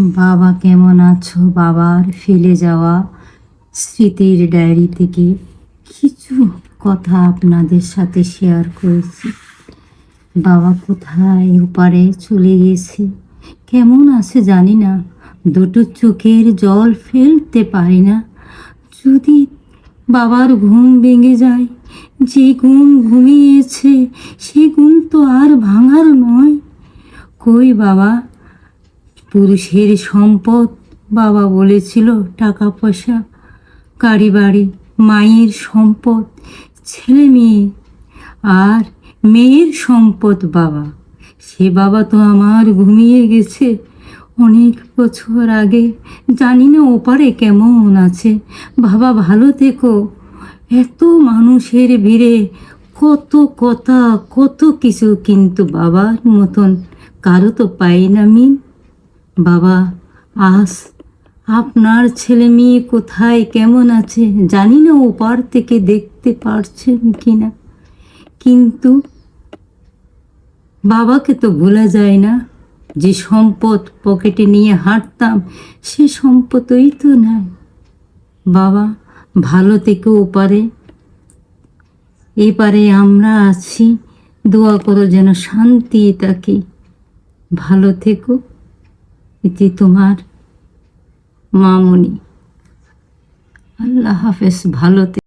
বাবা কেমন আছো? বাবার ফেলে যাওয়া স্মৃতির ডায়েরি থেকে কিছু কথা আপনাদের সাথে শেয়ার করেছি। বাবা কোথায়? ওপারে চলে গেছে। কেমন আছে জানি না। দুটো চোখের জল ফেলতে পারি না। যদি বাবার ঘুম ভেঙে যায়, যে ঘুম ঘুমিয়েছে, সে ঘুম তো আর ভাঙার নয়। কই বাবা? পুরুষের সম্পদ, বাবা বলেছিল টাকা পয়সা গাড়ি বাড়ি মায়ের সম্পদ, ছেলে মেয়ে আর মেয়ের সম্পদ বাবা। সে বাবা তো আমার ঘুমিয়ে গেছে। অনেক বছর আগে, জানি না ওপারে কেমন আছে। বাবা, ভালো থেকো। এত মানুষের ভিড়ে কত কথা, কত কিছু কিন্তু বাবার মতন। কারও তো পাই না মিন। বাবা, আস। আপনার ছেলে মেয়ে কোথায়, কেমন আছে? জানি না ওপার থেকে দেখতে পারছেন কি না কিন্তু বাবাকে তো ভোলা যায় না। যে সম্পদ পকেটে নিয়ে হাঁটতাম, সে সম্পদই তো নাই। বাবা, ভালো থেকে ও ওপারে এপারে আমরা আছি। দোয়া করো যেন শান্তি তাকে ভালো থেকো। এটি তোমার মামনি। আল্লাহ হাফেজ ভালো থেকো।